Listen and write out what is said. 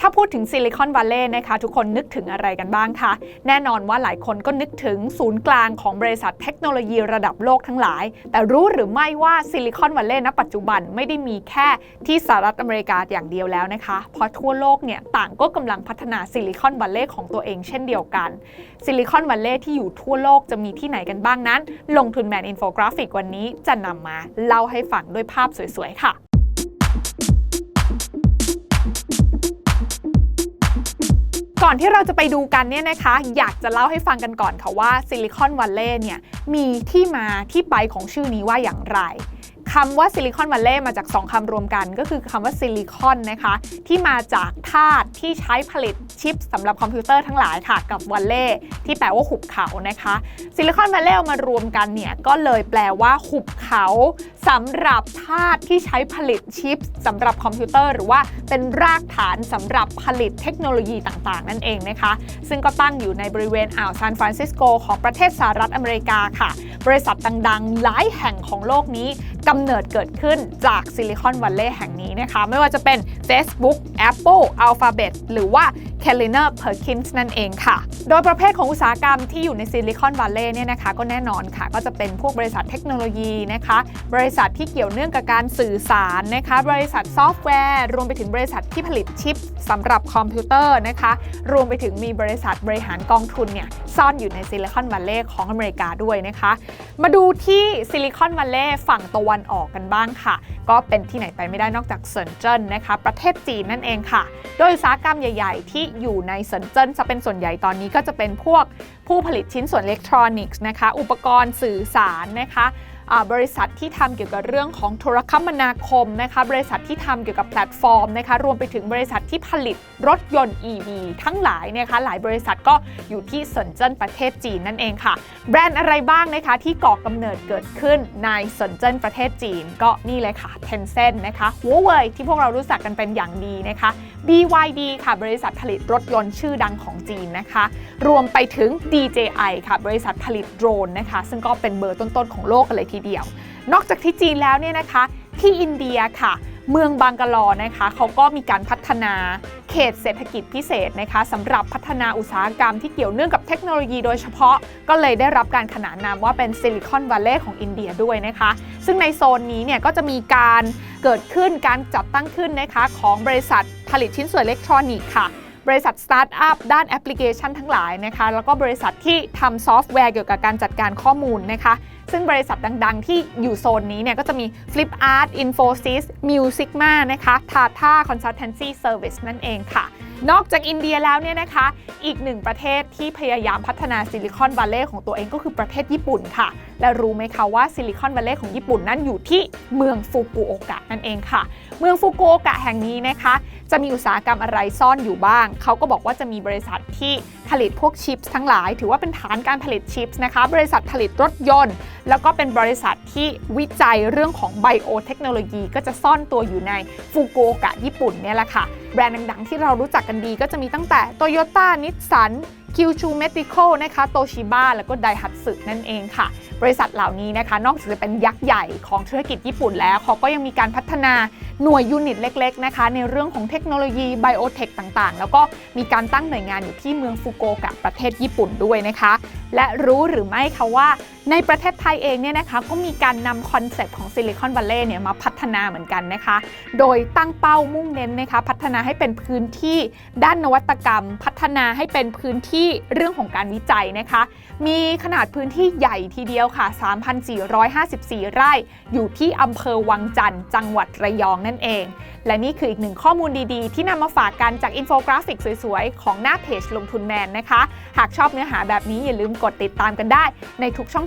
ถ้าพูดถึงซิลิคอนวัลเลย์นะคะ ทุกคนนึกถึงอะไรกันบ้างคะ แน่นอนว่าหลายคนก็นึกถึงศูนย์กลางของบริษัทเทคโนโลยีระดับโลกทั้งหลาย แต่รู้หรือไม่ว่าซิลิคอนวัลเลย์ณปัจจุบันไม่ได้มีแค่ที่สหรัฐอเมริกาอย่างเดียวแล้วนะคะ เพราะทั่วโลกเนี่ยต่างก็กำลังพัฒนาซิลิคอนวัลเลย์ของตัวเองเช่นเดียวกันซิลิคอนวัลเลย์ที่อยู่ทั่วโลกจะมีที่ไหนกันบ้างนั้น ลงทุนแมนอินโฟกราฟิกวันนี้จะนำมาเล่าให้ฟังด้วยภาพสวยๆค่ะ อนที่เราจะไปดูกันเนี่ยนะคะ อยากจะเล่าให้ฟังกันก่อนค่ะว่าซิลิคอนวัลเลย์เนี่ยมีที่มาที่ไปของชื่อนี้ว่าอย่างไร คำว่าซิลิคอนวัลเลย์มาจาก 2คำรวมกันก็คือคำว่าซิลิคอนนะคะ ที่มาจากธาตุที่ใช้ผลิตชิปสำหรับคอมพิวเตอร์ทั้งหลายค่ะ กับวัลเลย์ที่แปลว่าหุบเขานะคะ ซิลิคอนวัลเลย์มารวมกันเนี่ยก็เลยแปลว่าหุบเขาสำหรับธาตุที่ใช้ผลิตชิปสำหรับคอมพิวเตอร์ หรือว่าเป็นรากฐานสำหรับผลิตเทคโนโลยีต่างๆ นั่นเองนะคะ ซึ่งก็ตั้งอยู่ในบริเวณอ่าวซานฟรานซิสโกของประเทศสหรัฐอเมริกาค่ะ บริษัทดังๆ หลายแห่งของโลกนี้กำเนิดเกิดขึ้นจากซิลิคอนวัลเลย์แห่งนี้นะคะ ไม่ว่าจะเป็น Facebook Apple Alphabet หรือว่า k e l l i n e r Perkins นั่นเองค่ะ โดยประเภทของอุตสาหกรรมที่อยู่ในซิลิคอนวัลเลย์เนี่ยนะคะก็แน่นอนค่ะ ก็จะเป็นพวกบริษัทเทคโนโลยีนะคะ บริษัทที่เกี่ยวเนื่องกับการสื่อสารนะคะ บริษัทซอฟต์แวร์ รวมไปถึงบริษัทที่ผลิตชิปสำหรับคอมพิวเตอร์นะคะ รวมไปถึงมีบริษัทบริหารกองทุนเนี่ยซ่อนอยู่ในซิลิคอนวัลเลย์ของอเมริกาด้วยนะคะ มาดูที่ซิลิคอนวัลเลย์ฝั่งตะวันออกกันบ้างค่ะ ก็เป็นที่ไหนไปไม่ได้นอกจากเซินเจิ้นนะคะ ประเทศจีนนั่นเองค่ะ โดยอุตสาหกรรมใหญ่ ๆ ที่อยู่ในเซินเจิ้นจะเป็นส่วนใหญ่ตอนนี้ก็จะเป็นพวกผู้ผลิตชิ้นส่วนอิเล็กทรอนิกส์นะคะ อุปกรณ์สื่อสารนะคะ บริษัทที่ทำเกี่ยวกับเรื่องของโทรคมนาคมนะคะบริษัทที่ทำเกี่ยวกับแพลตฟอร์มนะคะรวมไปถึงบริษัทที่ผลิตรถยนต์ EV ทั้งหลายนะคะหลายบริษัทก็อยู่ที่เซินเจิ้นประเทศจีนนั่นเองค่ะ แบรนด์อะไรบ้างนะคะที่ก่อกำเนิดเกิดขึ้นในเซินเจิ้นประเทศจีน ก็นี่เลยค่ะ Tencent นะคะ Huawei ที่พวกเรารู้จักกันเป็นอย่างดีนะคะ BYD ค่ะบริษัทผลิตรถยนต์ชื่อดังของจีนนะคะ รวมไปถึง DJI ค่ะบริษัทผลิตโดรนนะคะ ซึ่งก็เป็นเบอร์ต้นๆของโลกกันเลยทีเดียว นอกจากที่จีนแล้วเนี่ยนะคะที่อินเดียค่ะ เมืองบางกะลอนะคะเขาก็มีการพัฒนาเขตเศรษฐกิจพิเศษนะคะสำหรับพัฒนาอุตสาหกรรมที่เกี่ยวเนื่องกับเทคโนโลยีโดยเฉพาะ ก็เลยได้รับการขนานนามว่าเป็นซิลิคอนวัลเลย์ของอินเดียด้วยนะคะ ซึ่งในโซนนี้เนี่ยก็จะมีการเกิดขึ้นการจัดตั้งขึ้นนะคะของบริษัทผลิตชิ้นส่วนอิเล็กทรอนิกส์ค่ะ บริษัทสตาร์ทอัพด้านแอปพลิเคชันทั้งหลายนะคะ แล้วก็บริษัทที่ทำซอฟต์แวร์เกี่ยวกับการจัดการข้อมูลนะคะ ซึ่งบริษัทดังๆ ที่อยู่โซนนี้เนี่ยก็จะมี Flipart Infosys Musicma นะคะ Tata Consultancy Service นั่นเองค่ะ นอกจากอินเดียแล้วเนี่ยนะคะ อีกหนึ่งประเทศที่พยายามพัฒนาซิลิคอนวัลเลย์ของตัวเองก็คือประเทศญี่ปุ่นค่ะ และรู้ไหมคะว่าซิลิคอนวัลเลย์ของญี่ปุ่นนั้นอยู่ที่เมืองฟุกุโอกะนั่นเองค่ะ เมืองฟุกุโอกะแห่งนี้นะคะ จะมีอุตสาหกรรมอะไรซ่อนอยู่บ้าง เขาก็บอกว่าจะมีบริษัทที่ผลิตพวกชิปส์ทั้งหลาย ถือว่าเป็นฐานการผลิตชิปส์นะคะ บริษัทผลิตรถยนต์ แล้วก็เป็นบริษัทที่วิจัยเรื่องของไบโอเทคโนโลยีก็จะซ่อนตัวอยู่ในฟุกุโอกะญี่ปุ่นเนี่ยแหละค่ะ แบรนด์ดังๆที่เรารู้จักกันดีก็จะมีตั้งแต่ Toyota Nissan คิวชูเมดิคอลนะคะโตชิบ้าแล้วก็ไดฮัตสึนั่นเองค่ะ บริษัทเหล่านี้นะคะนอกจากจะเป็นยักษ์ใหญ่ของธุรกิจญี่ปุ่นแล้ว เขาก็ยังมีการพัฒนาหน่วยยูนิตเล็กๆนะคะในเรื่องของเทคโนโลยีไบโอเทคต่างๆ แล้วก็มีการตั้งหน่วยงานอยู่ที่เมืองฟุกุโอกะประเทศญี่ปุ่นด้วยนะคะ และรู้หรือไม่คะว่าในประเทศไทยเองเนี่ยนะคะก็มีการนำคอนเซปต์ของซิลิคอนวัลเลย์เนี่ยมาพัฒนาเหมือนกันนะคะ โดยตั้งเป้ามุ่งเน้นนะคะพัฒนาให้เป็นพื้นที่ด้านนวัตกรรม พัฒนาให้เป็นพื้นที่เรื่องของการวิจัยนะคะ มีขนาดพื้นที่ใหญ่ทีเดียวค่ะ 3,454 ไร่ อยู่ที่อำเภอวังจันทร์จังหวัดระยองนั่นเอง และนี่คืออีกหนึ่งข้อมูลดีๆ ที่นำมาฝากกันจากอินโฟกราฟิกสวยๆ ของหน้าเพจลงทุนแมนนะคะ หากชอบเนื้อหาแบบนี้อย่าลืมกดติดตามกันได้ในทุกช่อง